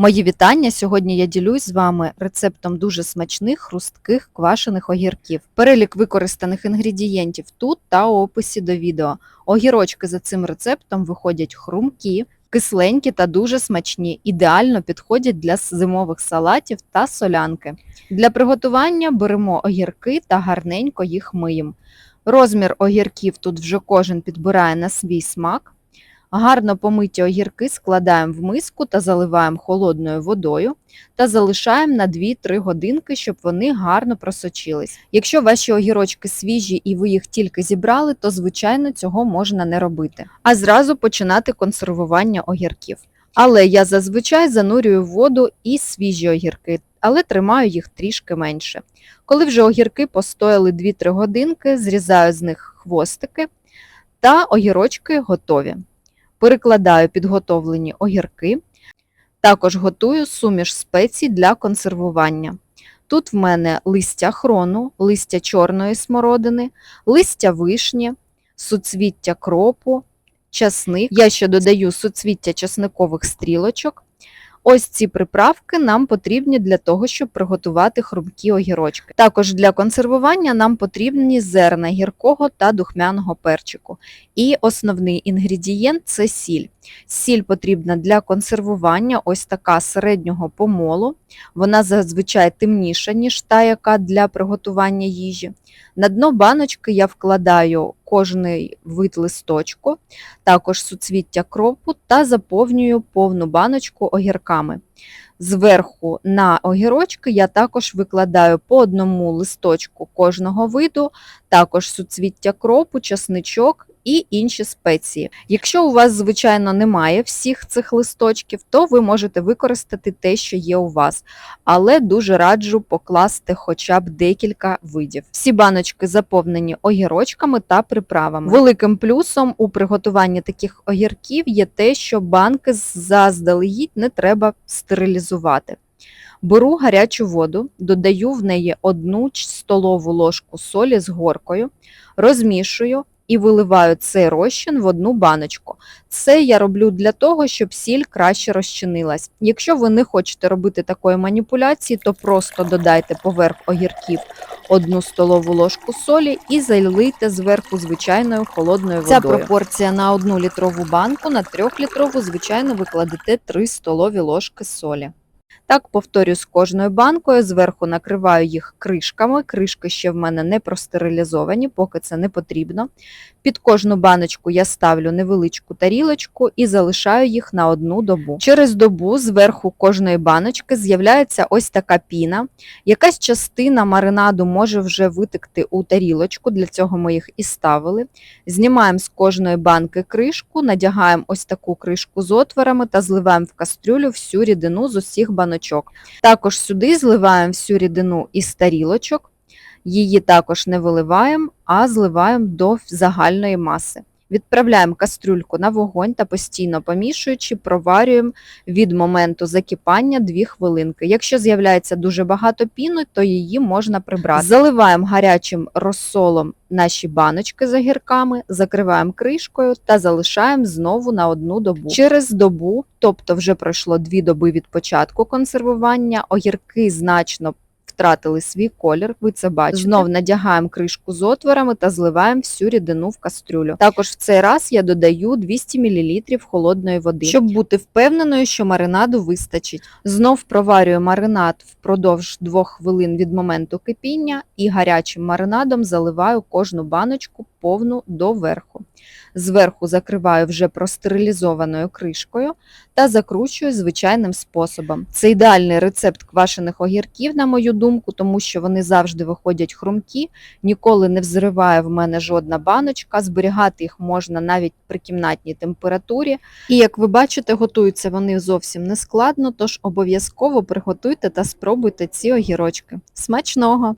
Мої вітання. Сьогодні я ділюсь з вами рецептом дуже смачних хрустких квашених огірків. Перелік використаних інгредієнтів тут та у описі до відео. Огірочки за цим рецептом виходять хрумкі, кисленькі та дуже смачні, ідеально підходять для зимових салатів та солянки. Для приготування беремо огірки та гарненько їх миємо. Розмір огірків тут вже кожен підбирає на свій смак. Гарно помиті огірки складаємо в миску та заливаємо холодною водою та залишаємо на 2-3 годинки, щоб вони гарно просочились. Якщо ваші огірочки свіжі і ви їх тільки зібрали, то звичайно цього можна не робити, а зразу починати консервування огірків. Але я зазвичай занурюю в воду і свіжі огірки, але тримаю їх трішки менше. Коли вже огірки постояли 2-3 годинки, зрізаю з них хвостики та огірочки готові. Перекладаю підготовлені огірки. Також готую суміш спецій для консервування. Тут в мене листя хрону, листя чорної смородини, листя вишні, суцвіття кропу, часник. Я ще додаю суцвіття часникових стрілочок. Ось ці приправки нам потрібні для того, щоб приготувати хрумкі огірочки. Також для консервування нам потрібні зерна гіркого та духмяного перчику. І основний інгредієнт це сіль. Сіль потрібна для консервування, ось така середнього помолу. Вона зазвичай темніша, ніж та, яка для приготування їжі. На дно баночки я вкладаю кожний вид листочку, також суцвіття кропу та заповнюю повну баночку огірками. Зверху на огірочки я також викладаю по одному листочку кожного виду, також суцвіття кропу, часничок і інші спеції. Якщо у вас, звичайно, немає всіх цих листочків, то ви можете використати те, що є у вас, але дуже раджу покласти хоча б декілька видів. Всі баночки заповнені огірочками та приправами. Великим плюсом у приготуванні таких огірків є те, що банки заздалегідь не треба стерилізувати. Беру гарячу воду, додаю в неї одну столову ложку солі з горкою, розмішую і виливаю цей розчин в одну баночку. Це я роблю для того, щоб сіль краще розчинилась. Якщо ви не хочете робити такої маніпуляції, то просто додайте поверх огірків одну столову ложку солі і залийте зверху звичайною холодною водою. Ця пропорція на одну літрову банку, на трьохлітрову, звичайно, ви кладете 3 столові ложки солі. Так, повторюю з кожною банкою, зверху накриваю їх кришками. Кришки ще в мене не простерилізовані, поки це не потрібно. Під кожну баночку я ставлю невеличку тарілочку і залишаю їх на одну добу. Через добу зверху кожної баночки з'являється ось така піна. Якась частина маринаду може вже витекти у тарілочку, для цього ми їх і ставили. Знімаємо з кожної банки кришку, надягаємо ось таку кришку з отворами та зливаємо в кастрюлю всю рідину з усіх баночок. Також сюди зливаємо всю рідину із тарілочок, її також не виливаємо, а зливаємо до загальної маси. Відправляємо кастрюльку на вогонь та постійно помішуючи, проварюємо від моменту закипання 2 хвилинки. Якщо з'являється дуже багато піни, то її можна прибрати. Заливаємо гарячим розсолом наші баночки з огірками, закриваємо кришкою та залишаємо знову на одну добу. Через добу, тобто вже пройшло 2 доби від початку консервування, огірки значно втратили свій колір, ви це бачите. Знов надягаємо кришку з отворами та зливаємо всю рідину в кастрюлю. Також в цей раз я додаю 200 мл холодної води, щоб бути впевненою, що маринаду вистачить. Знов проварюю маринад впродовж 2 хвилин від моменту кипіння і гарячим маринадом заливаю кожну баночку повну до верху. Зверху закриваю вже простерилізованою кришкою та закручую звичайним способом. Це ідеальний рецепт квашених огірків, на мою думку, тому що вони завжди виходять хрумкі, ніколи не взриває в мене жодна баночка, зберігати їх можна навіть при кімнатній температурі. І як ви бачите, готуються вони зовсім не складно, тож обов'язково приготуйте та спробуйте ці огірочки. Смачного!